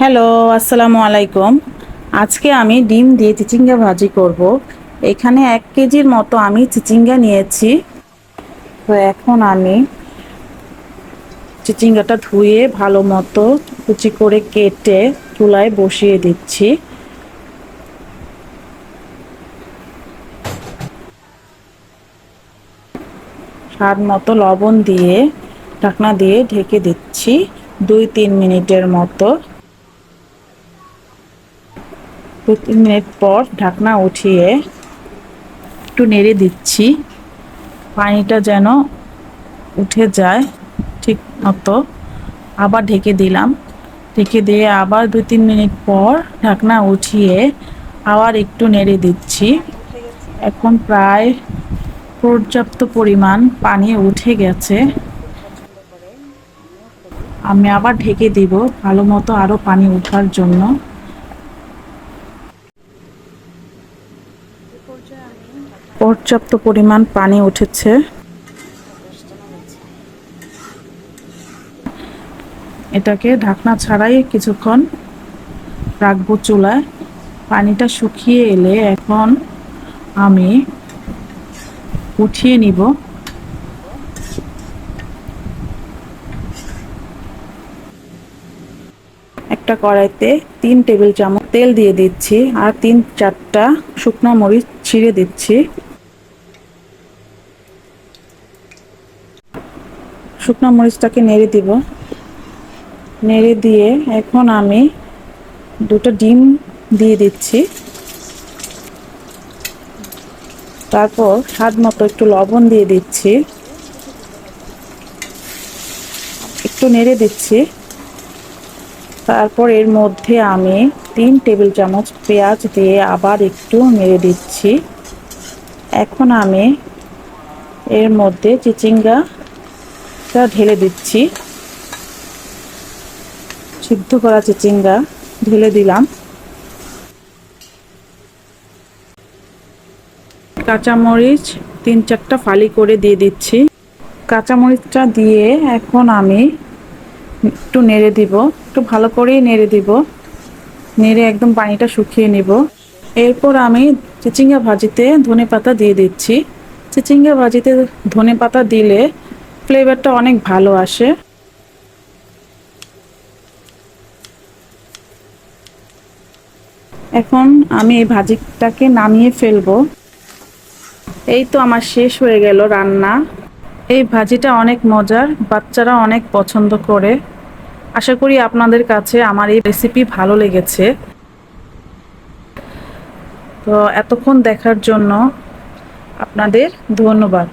Hello, আসসালামু আলাইকুম। আজকে আমি ডিম দিয়ে চিচিঙ্গা ভাজি করব। এখানে এক কেজির মতো আমি চিচিঙ্গা নিয়েছি। তো এখন আমি চিচিঙ্গাটা ধুয়ে ভালো মতো কুচি করে কেটে চুলায় বসিয়ে দিচ্ছি। স্বাদ মতো লবণ দিয়ে ঢাকনা দিয়ে ঢেকে দিচ্ছি দুই তিন মিনিটের মতো। দু তিন মিনিট পর ঢাকনা উঠিয়ে একটু নেড়ে দিচ্ছি। পানিটা যেন উঠে যায় ঠিক মতো। আবার ঢেকে দিলাম। ঢেকে দিয়ে আবার দু তিন মিনিট পর ঢাকনা উঠিয়ে আবার একটু নেড়ে দিচ্ছি। এখন প্রায় পর্যাপ্ত পরিমাণ পানি উঠে গেছে। আমি আবার ঢেকে দিব ভালো মতো আরও পানি ওঠার জন্য। পর্যাপ্ত পরিমাণ পানি উঠেছে। এটাকে ঢাকনা ছাড়াই কিছুক্ষণ রাখব চুলায়। পানিটা শুকিয়ে এলে এখন আমি উঠিয়ে নিব। একটা কড়াইতে তিন টেবিল চামচ তেল দিয়ে দিচ্ছি আর তিন চারটা শুকনো মরিচ ছিঁড়ে দিচ্ছি। শুকনো মরিচটাকে নেড়ে দিব। নেড়ে দিয়ে এখন আমি দুটো ডিম দিয়ে দিচ্ছি। তারপর স্বাদ মতো একটু লবণ দিয়ে দিচ্ছি। একটু নেড়ে দিচ্ছি। তারপর এর মধ্যে আমি তিন টেবিল চামচ পেঁয়াজ দিয়ে আবার একটু নেড়ে দিচ্ছি। এখন আমি এর মধ্যে চিচিঙ্গাটা ঢেলে দিচ্ছি। সিদ্ধ করা চিচিঙ্গা ঢেলে দিলাম। কাঁচামরিচ তিন চারটা ফালি করে দিয়ে দিচ্ছি। কাঁচামরিচটা দিয়ে এখন আমি একটু নেড়ে দিব। একটু ভালো করেই নেড়ে দিব। নেড়ে একদম পানিটা শুকিয়ে নিব। এরপর আমি চিচিঙ্গা ভাজিতে ধনে পাতা দিয়ে দিচ্ছি। চিচিঙ্গা ভাজিতে ধনে পাতা দিলে ফ্লেভারটা অনেক ভালো আসে। এখন আমি এই ভাজিটাকে নামিয়ে ফেলব। এই তো আমার শেষ হয়ে গেল রান্না। এই ভাজিটা অনেক মজার, বাচ্চারা অনেক পছন্দ করে। আশা করি আপনাদের কাছে আমার এই রেসিপি ভালো লেগেছে। তো এতক্ষণ দেখার জন্য আপনাদের ধন্যবাদ।